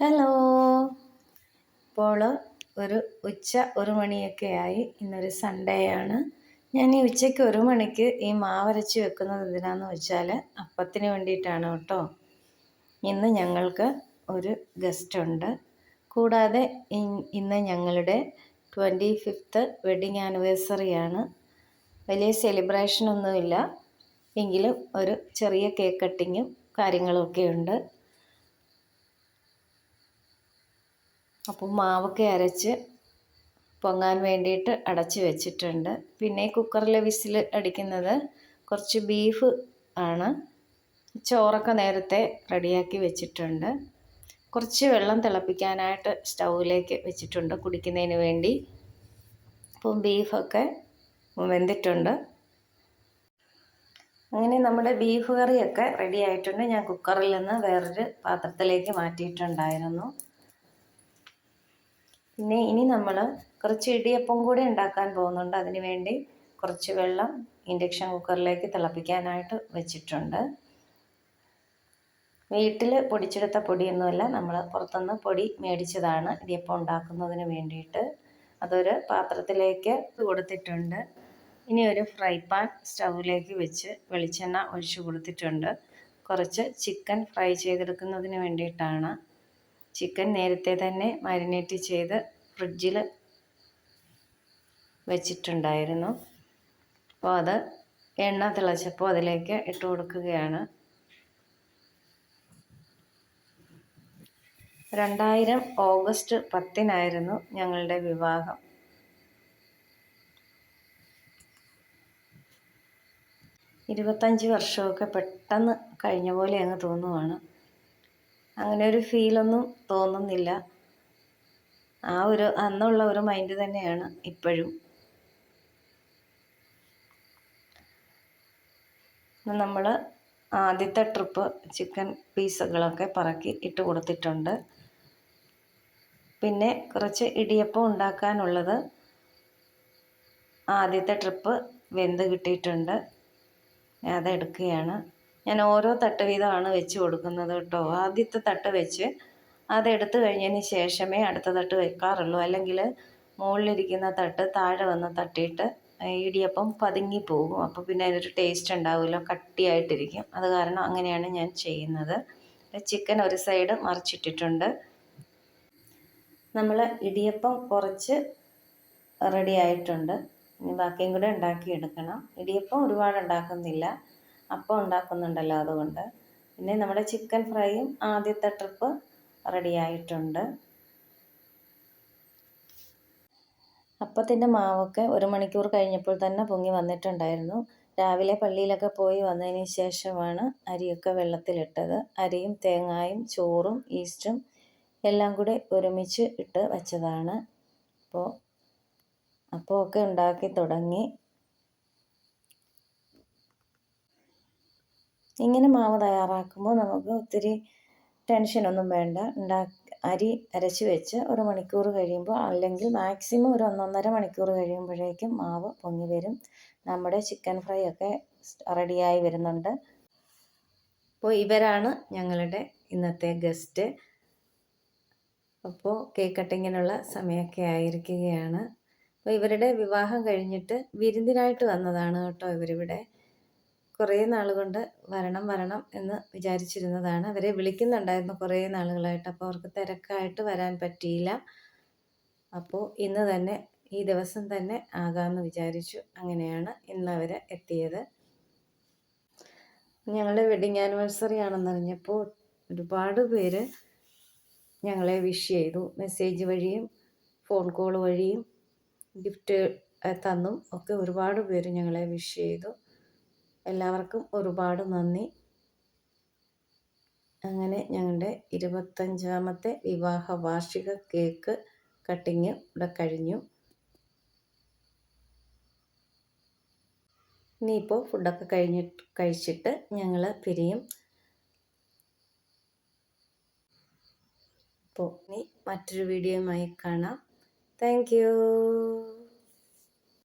Hello. ഇപ്പോൾ ഒരു ഉച്ച ഒരു മണിയൊക്കെ ആയി. ഇന്നൊരു സൺഡേ ആണ്. ഞാൻ ഈ ഉച്ചയ്ക്ക് ഒരു മണിക്ക് ഈ മാവരച്ച് വെക്കുന്നത് എന്തിനാന്ന് വെച്ചാൽ അപ്പത്തിന് വേണ്ടിയിട്ടാണ് കേട്ടോ. ഇന്ന് ഞങ്ങൾക്ക് ഒരു ഗസ്റ്റ് ഉണ്ട്. കൂടാതെ ഇന്ന് ഞങ്ങളുടെ ട്വന്റി ഫിഫ്ത്ത് വെഡിങ് ആനിവേഴ്സറിയാണ് വലിയ സെലിബ്രേഷനൊന്നുമില്ല എങ്കിലും ഒരു ചെറിയ കേക്ക് കട്ടിങ്ങും കാര്യങ്ങളൊക്കെ ഉണ്ട്. അപ്പോൾ മാവൊക്കെ അരച്ച് പൊങ്ങാൻ വേണ്ടിയിട്ട് അടച്ച് വെച്ചിട്ടുണ്ട്. പിന്നെ കുക്കറിൽ വിസിൽ അടിക്കുന്നത് കുറച്ച് ബീഫ് ആണ്. ചോറൊക്കെ നേരത്തെ റെഡിയാക്കി വെച്ചിട്ടുണ്ട്. കുറച്ച് വെള്ളം തിളപ്പിക്കാനായിട്ട് സ്റ്റൗവിലേക്ക് വെച്ചിട്ടുണ്ട് കുടിക്കുന്നതിന് വേണ്ടി. അപ്പം ബീഫൊക്കെ വെന്തിട്ടുണ്ട്. അങ്ങനെ നമ്മുടെ ബീഫ് കറിയൊക്കെ റെഡി ആയിട്ടുണ്ട്. ഞാൻ കുക്കറിൽ നിന്ന് വേറൊരു പാത്രത്തിലേക്ക് മാറ്റിയിട്ടുണ്ടായിരുന്നു. പിന്നെ ഇനി നമ്മൾ കുറച്ച് ഇടിയപ്പം കൂടി ഉണ്ടാക്കാൻ പോകുന്നുണ്ട്. അതിന് വേണ്ടി കുറച്ച് വെള്ളം ഇൻഡക്ഷൻ കുക്കറിലേക്ക് തിളപ്പിക്കാനായിട്ട് വെച്ചിട്ടുണ്ട്. വീട്ടിൽ പൊടിച്ചെടുത്ത പൊടിയൊന്നുമല്ല. നമ്മൾ പുറത്തുനിന്ന് പൊടി മേടിച്ചതാണ് ഇടിയപ്പം ഉണ്ടാക്കുന്നതിന് വേണ്ടിയിട്ട്. അതൊരു പാത്രത്തിലേക്ക് കൊടുത്തിട്ടുണ്ട്. ഇനി ഒരു ഫ്രൈ പാൻ സ്റ്റൗവിലേക്ക് വെച്ച് വെളിച്ചെണ്ണ ഒഴിച്ചു കൊടുത്തിട്ടുണ്ട്. കുറച്ച് ചിക്കൻ ഫ്രൈ ചെയ്തെടുക്കുന്നതിന് വേണ്ടിയിട്ടാണ് ചിക്കൻ നേരത്തെ തന്നെ മാരിനേറ്റ് ചെയ്ത് ഫ്രിഡ്ജിൽ വെച്ചിട്ടുണ്ടായിരുന്നു. അപ്പോൾ അത് എണ്ണ തിളച്ചപ്പോൾ അതിലേക്ക് ഇട്ട് കൊടുക്കുകയാണ്. രണ്ടായിരം ഓഗസ്റ്റ് പത്തിനായിരുന്നു ഞങ്ങളുടെ വിവാഹം. ഇരുപത്തഞ്ച് വർഷമൊക്കെ പെട്ടെന്ന് കഴിഞ്ഞ പോലെ അങ്ങ് തോന്നുവാണ്. അങ്ങനെ ഒരു ഫീലൊന്നും തോന്നുന്നില്ല. ആ ഒരു അന്നുള്ള ഒരു മൈൻഡ് തന്നെയാണ് ഇപ്പോഴും. നമ്മൾ ആദ്യത്തെ ട്രിപ്പ് ചിക്കൻ പീസുകളൊക്കെ പറക്കി ഇട്ട് കൊടുത്തിട്ടുണ്ട്. പിന്നെ കുറച്ച് ഇടിയപ്പം ഉണ്ടാക്കാനുള്ളത് ആദ്യത്തെ ട്രിപ്പ് വെന്ത് കിട്ടിയിട്ടുണ്ട്. അതെടുക്കുകയാണ് ഞാൻ ഓരോ തട്ട് വീതമാണ് വെച്ച് കൊടുക്കുന്നത് കേട്ടോ. ആദ്യത്തെ തട്ട് വെച്ച് അതെടുത്ത് കഴിഞ്ഞതിന് ശേഷമേ അടുത്ത തട്ട് വെക്കാറുള്ളൂ. അല്ലെങ്കിൽ മുകളിലിരിക്കുന്ന തട്ട് താഴെ വന്ന് തട്ടിയിട്ട് ഇടിയപ്പം പതുങ്ങി പോകും. അപ്പോൾ പിന്നെ അതിനൊരു ടേസ്റ്റ് ഉണ്ടാവില്ല കട്ടിയായിട്ടിരിക്കും. അത് കാരണം അങ്ങനെയാണ് ഞാൻ ചെയ്യുന്നത്. ചിക്കൻ ഒരു സൈഡ് മറിച്ചിട്ടിട്ടുണ്ട്. നമ്മൾ ഇടിയപ്പം കുറച്ച് റെഡി ആയിട്ടുണ്ട്. ഇനി ബാക്കിയും കൂടെ ഉണ്ടാക്കിയെടുക്കണം. ഇടിയപ്പം ഒരുപാട് ഉണ്ടാക്കുന്നില്ല. അപ്പം ഉണ്ടാക്കുന്നുണ്ടല്ലോ അതുകൊണ്ട്. പിന്നെ നമ്മുടെ ചിക്കൻ ഫ്രൈയും ആദ്യത്തെ ട്രിപ്പ് റെഡിയായിട്ടുണ്ട്. അപ്പത്തിന്റെ മാവൊക്കെ ഒരു മണിക്കൂർ കഴിഞ്ഞപ്പോൾ തന്നെ പൊങ്ങി വന്നിട്ടുണ്ടായിരുന്നു. രാവിലെ പള്ളിയിലൊക്കെ പോയി വന്നതിന് ശേഷമാണ് അരിയൊക്കെ വെള്ളത്തിലിട്ടത്. അരിയും തേങ്ങായും ചോറും ഈസ്റ്റും എല്ലാം കൂടി ഒരുമിച്ച് ഇട്ട് വച്ചതാണ്. അപ്പോൾ അപ്പമൊക്കെ ഉണ്ടാക്കി തുടങ്ങി. ഇങ്ങനെ മാവ് തയ്യാറാക്കുമ്പോൾ നമുക്ക് ഒത്തിരി ടെൻഷനൊന്നും വേണ്ട. ഉണ്ടാ അരി അരച്ച് വെച്ച് ഒരു മണിക്കൂർ കഴിയുമ്പോൾ അല്ലെങ്കിൽ മാക്സിമം ഒരു ഒന്നൊന്നര മണിക്കൂർ കഴിയുമ്പോഴേക്കും മാവ് പൊങ്ങി വരും. നമ്മുടെ ചിക്കൻ ഫ്രൈ ഒക്കെ റെഡിയായി വരുന്നുണ്ട്. അപ്പോൾ ഇവരാണ് ഞങ്ങളുടെ ഇന്നത്തെ ഗസ്റ്റ് അപ്പോൾ കേക്ക് കട്ടിങ്ങിനുള്ള സമയമൊക്കെ ആയിരിക്കുകയാണ്. അപ്പോൾ ഇവരുടെ വിവാഹം കഴിഞ്ഞിട്ട് വിരുന്നിനായിട്ട് വന്നതാണ് കേട്ടോ ഇവരിവിടെ. കുറേ നാൾ കൊണ്ട് വരണം വരണം എന്ന് വിചാരിച്ചിരുന്നതാണ്. അവരെ വിളിക്കുന്നുണ്ടായിരുന്നു കുറേ നാളുകളായിട്ട്. അപ്പോൾ അവർക്ക് തിരക്കായിട്ട് വരാൻ പറ്റിയില്ല. അപ്പോൾ ഇന്ന് തന്നെ ഈ ദിവസം തന്നെ ആകാമെന്ന് വിചാരിച്ചു. അങ്ങനെയാണ് ഇന്ന് അവർ എത്തിയത്. ഞങ്ങളുടെ വെഡിങ് ആനിവേഴ്സറി ആണെന്നറിഞ്ഞപ്പോൾ ഒരുപാട് പേര് ഞങ്ങളെ വിഷ് ചെയ്തു. മെസ്സേജ് വഴിയും ഫോൺ കോൾ വഴിയും ഗിഫ്റ്റ് തന്നും ഒക്കെ ഒരുപാട് പേര് ഞങ്ങളെ വിഷ് ചെയ്തു. എല്ലാവർക്കും ഒരുപാട് നന്ദി. അങ്ങനെ ഞങ്ങളുടെ ഇരുപത്തഞ്ചാമത്തെ വിവാഹ വാർഷിക കേക്ക് കട്ടിങ് ഇവിടെ കഴിഞ്ഞു. ഇനിയിപ്പോൾ ഫുഡൊക്കെ കഴിഞ്ഞിട്ട് കഴിച്ചിട്ട് ഞങ്ങൾ പിരിയും. അപ്പോൾ ഇനി മറ്റൊരു വീഡിയോയുമായി കാണാം. താങ്ക്